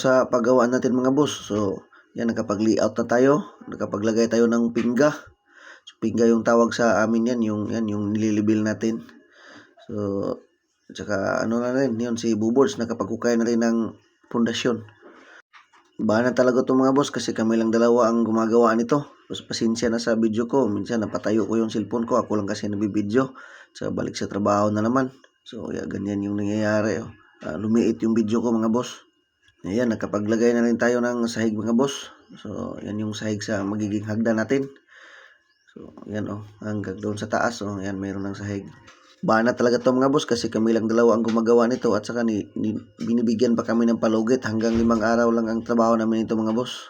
sa paggawaan natin mga boss. So, yan, nakapag-layout na tayo. Nakapaglagay tayo ng pingga. So, pingga yung tawag sa amin yan, yung, yan, yung nililibil natin. So, tsaka ano na rin, yun, si Bubols, nakapagkukay na rin ng pundasyon. Bahan na talaga to mga boss kasi kami lang dalawa ang gumagawa nito. Tapos pasensya na sa video ko. Minsan napatayo ko yung cellphone ko. Ako lang kasi nabibideo. Sa balik sa trabaho na naman. So, yeah, ganyan yung nangyayari. Oh. Ah, lumiit yung video ko mga boss. Ayan, nakapaglagay na rin tayo ng sahig mga boss. So, yan yung sahig sa magiging hagdan natin. So, yan oh, hanggang doon sa taas. Oh, yan, mayroon ng sahig. Bana talaga to mga boss kasi kami lang dalawa ang gumagawa nito at saka ni, ni, binibigyan pa kami ng palugit hanggang limang araw lang ang trabaho namin nito mga boss.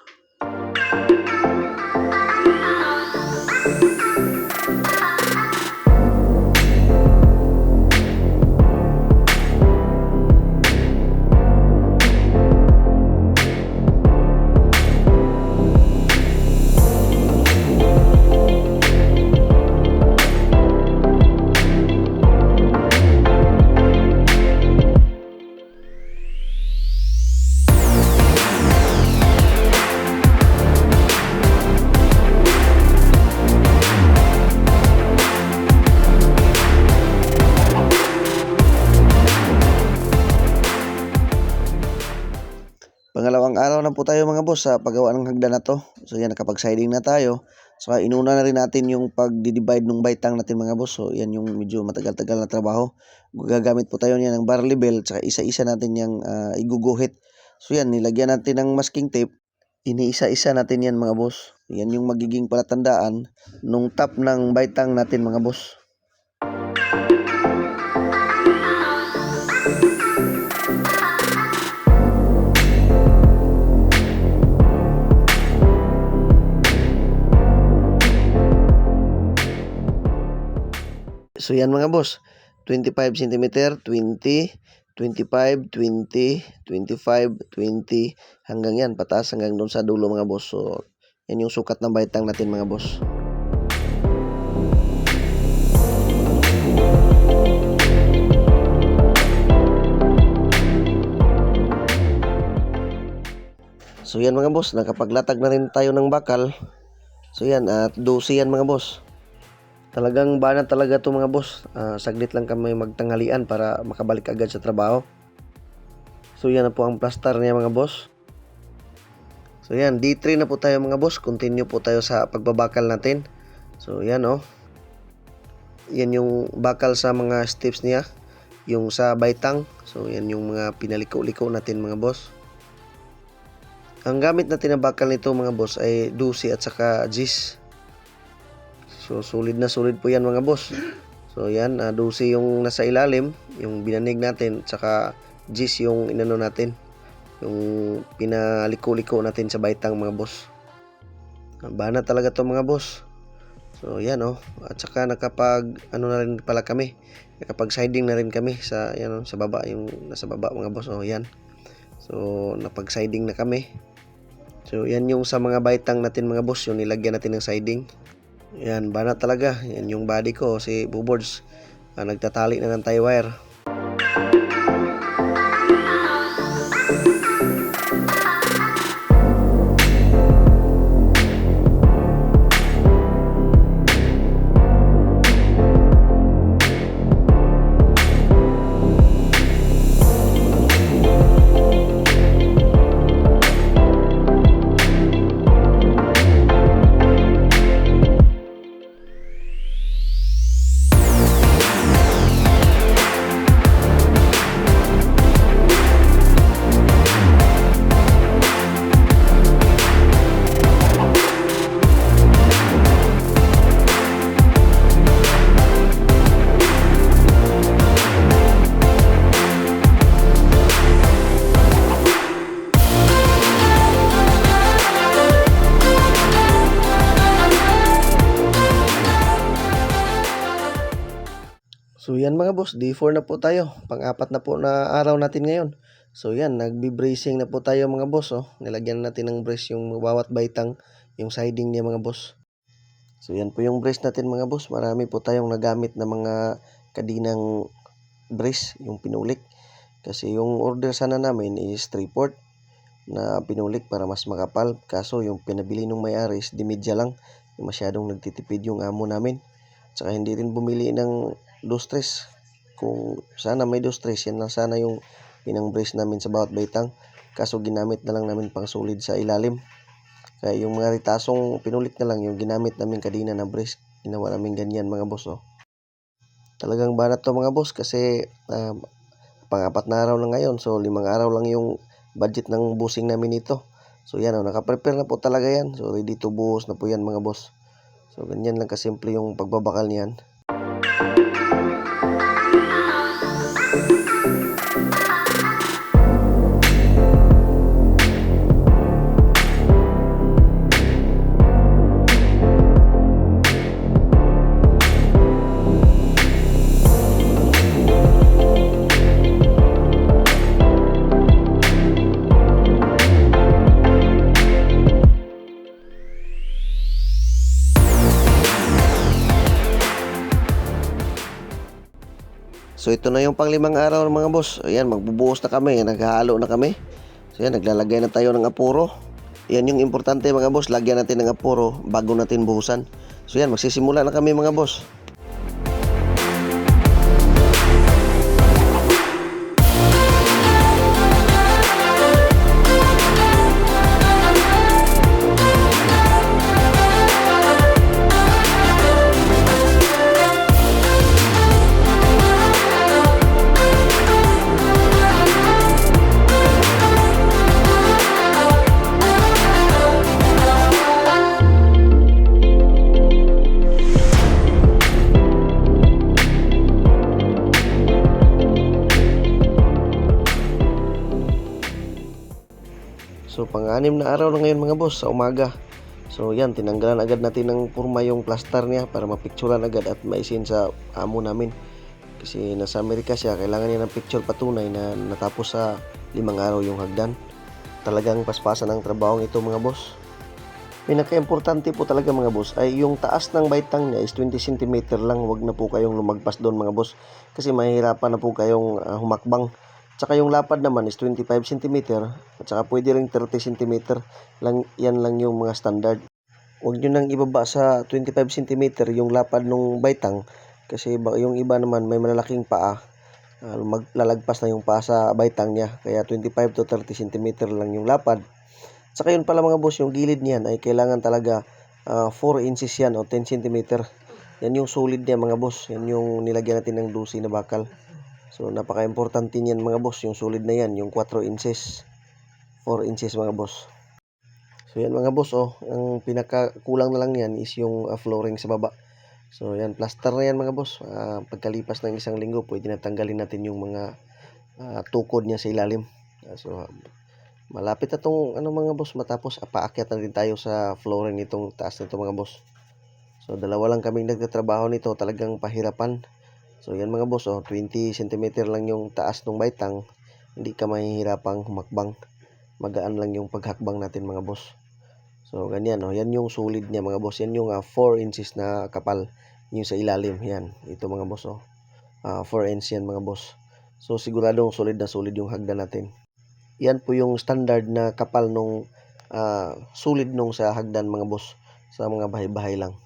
Po tayo mga boss sa paggawa ng hagdan na to. So yan, nakapag-siding na tayo. So inuna na rin natin yung pag-divide ng baitang natin mga boss. So yan yung medyo matagal-tagal na trabaho. Gagamit po tayo niyan ng bar level tsaka isa-isa natin yung uh, iguguhit. So yan, nilagyan natin ng masking tape. Iniisa-isa natin yan mga boss. Yan yung magiging palatandaan nung top ng baitang natin mga boss. So yan mga boss, 25 cm, 20, 25, 20, 25, 20, hanggang yan, pataas hanggang doon sa dulo mga boss. So yan yung sukat ng baitang natin mga boss. So yan mga boss, nakapaglatag na rin tayo ng bakal. So yan, at 12 yan mga boss. Talagang bana talaga to mga boss. Uh, saglit lang kami magtanghalian para makabalik agad sa trabaho. So yan na po ang plaster niya mga boss. So yan, D3 na po tayo mga boss. Continue po tayo sa pagbabakal natin. So yan oh. Yan yung bakal sa mga steps niya. Yung sa baitang. So yan yung mga pinaliko-liko natin mga boss. Ang gamit natin na bakal nito mga boss ay Dusi at saka Gis. So solid na solid po yan mga boss. So yan, uh, Dusi yung nasa ilalim, yung binanig natin, at saka Gis yung inano natin. Yung pinaliko-liko natin sa baitang mga boss. Bana talaga to mga boss. So yan oh. At saka nakapag ano na rin pala kami. Nakapag siding na rin kami sa yan oh, sa baba yung nasa baba mga boss. Oh yan. So napag siding na kami. So, yan yung sa mga baitang natin mga boss, yung nilagyan natin ng siding. Yan, bana talaga. Yan yung body ko, si Buboards. Ah, nagtatali na ng tie wire. Yan mga boss, D4 na po tayo. Pang-apat na po na araw natin ngayon. So yan, nagbi-bracing na po tayo mga boss. Oh. Nilagyan natin ng brace yung bawat baitang, yung siding niya mga boss. So yan po yung brace natin mga boss. Marami po tayong nagamit na mga kadinang brace, yung pinulik. Kasi yung order sana namin is 3 port na pinulik para mas makapal. Kaso yung pinabili ng may-ari is dimidya lang. Masyadong nagtitipid yung amo namin. Tsaka hindi rin bumili ng dos-tres. Kung sana may dos-tres, yan lang sana yung pinang-brace namin sa bawat baitang. Kaso ginamit na lang namin pang solid sa ilalim. Kaya yung mga ritasong pinulik na lang, yung ginamit namin kadina na brace, ginawa namin ganyan mga boss. Oh. Talagang banat to mga boss kasi ah, pang-apat na araw na ngayon. So limang araw lang yung budget ng busing namin ito. So yan, oh, nakaprepare na po talaga yan. So ready to buhos na po yan mga boss. So ganyan lang kasimple yung pagbabakal niyan. So ito na yung panglimang araw mga boss. Ayan, magbubuhos na kami. Naghahalo na kami. So yan, naglalagay na tayo ng apuro. Yan yung importante mga boss. Lagyan natin ng apuro bago natin buhusan. So yan, magsisimula na kami mga boss. Pang-anim na araw na ngayon mga boss sa umaga. So yan, tinanggalan agad natin ng purma yung plaster niya para mapicturan agad at maisin sa amo namin. Kasi nasa Amerika siya, kailangan niya ng picture patunay na natapos sa limang araw yung hagdan. Talagang paspasan ang trabaho ito mga boss. Pinaka-importante po talaga mga boss ay yung taas ng baitang niya is 20 cm lang. Huwag na po kayong lumagpas doon mga boss. Kasi mahihirapan na po kayong ah, humakbang. Tsaka yung lapad naman is 25 cm at saka pwede ring 30 cm lang yan lang yung mga standard. Huwag nyo nang ibaba sa 25 cm yung lapad ng baitang kasi yung iba naman may malalaking paa. Ah, maglalagpas na yung paa sa baitang niya kaya 25 to 30 cm lang yung lapad. Tsaka yun pala mga boss, yung gilid niyan ay kailangan talaga ah, 4 inches yan o 10 cm. Yan yung solid niya mga boss. Yan yung nilagyan natin ng dusi na bakal. So napaka-importante niyan mga boss, yung solid na yan, yung 4 inches. 4 inches mga boss. So yan mga boss oh, ang pinaka kulang na lang yan is yung ah, flooring sa baba. So yan, plaster na yan mga boss. Ah, pagkalipas ng isang linggo, pwede na tanggalin natin yung mga ah, tukod niya sa ilalim. Ah, so malapit na tong ano mga boss matapos ah, paakyat na din tayo sa flooring nitong taas nito mga boss. So dalawa lang kaming nagtatrabaho nito, talagang pahirapan. So yan mga boss, oh, 20 cm lang yung taas ng baitang. Hindi ka mahihirapang humakbang. Magaan lang yung paghakbang natin mga boss. So ganyan, oh, yan yung solid niya mga boss. Yan yung ah, 4 inches na kapal yung sa ilalim. Yan, ito mga boss. Oh. Ah, 4 inch yan mga boss. So siguradong solid na solid yung hagdan natin. Yan po yung standard na kapal nung ah, solid nung sa hagdan mga boss. Sa mga bahay-bahay lang.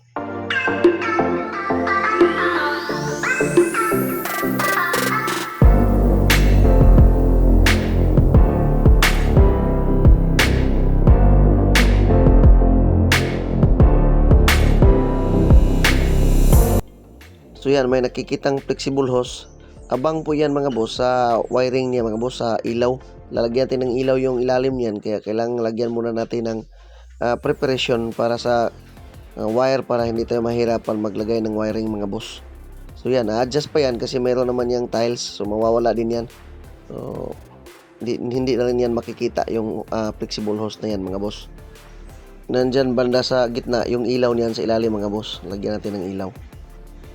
Yan, may nakikitang flexible hose. Abang po yan mga boss sa wiring niya mga boss sa ilaw. Lalagyan natin ng ilaw yung ilalim niyan kaya kailangan lagyan muna natin ng ah, preparation para sa ah, wire para hindi tayo mahirapan maglagay ng wiring mga boss. So yan, adjust pa yan kasi meron naman yung tiles so mawawala din yan. So hindi, hindi na rin yan makikita yung ah, flexible hose na yan mga boss. Nandyan banda sa gitna yung ilaw niyan sa ilalim mga boss. Lagyan natin ng ilaw.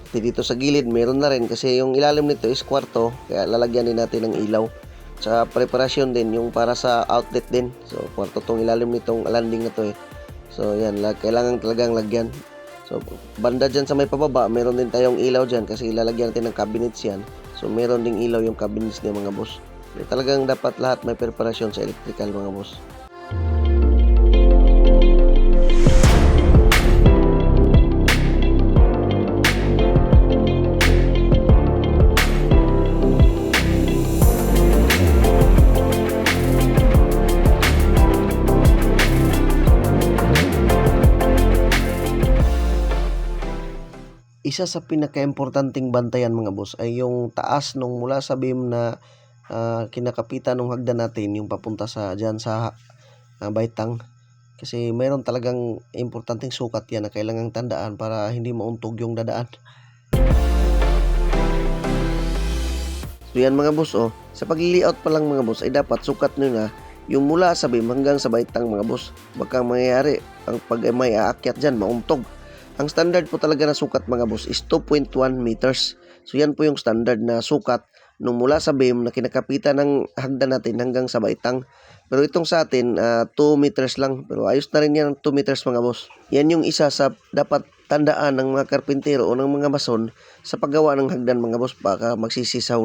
Dito sa gilid, meron na rin kasi yung ilalim nito is kwarto, kaya lalagyan din natin ng ilaw. Sa preparasyon din, yung para sa outlet din. So, kwarto tong ilalim nitong landing na to eh. So, yan, kailangan talagang lagyan. So, banda dyan sa may pababa, meron din tayong ilaw dyan kasi ilalagyan natin ng cabinets yan. So, meron ding ilaw yung cabinets niya mga boss. Eh, Talagang dapat lahat may preparasyon sa electrical mga boss. Isa sa pinakaimportanteng bantayan mga boss ay yung taas nung mula sa beam na ah, kinakapitan ng hagdan natin yung papunta sa dyan sa ah, baitang kasi mayroon talagang importanteng sukat yan na kailangang tandaan para hindi mauntog yung dadaan. So yan mga boss oh, sa pag-layout pa lang mga boss ay dapat sukat nyo na yung mula sa beam hanggang sa baitang mga boss. Baka mangyayari ang pag may aakyat dyan mauntog. Ang standard po talaga na sukat mga boss is 2.1 meters. So yan po yung standard na sukat nung mula sa beam na kinakapitan ng hagdan natin hanggang sa baitang. Pero itong sa atin, 2 meters lang. Pero ayos na rin yan 2 meters mga boss. Yan yung isa sa dapat tandaan ng mga karpintero o ng mga mason sa paggawa ng hagdan mga boss. Baka magsisi sa.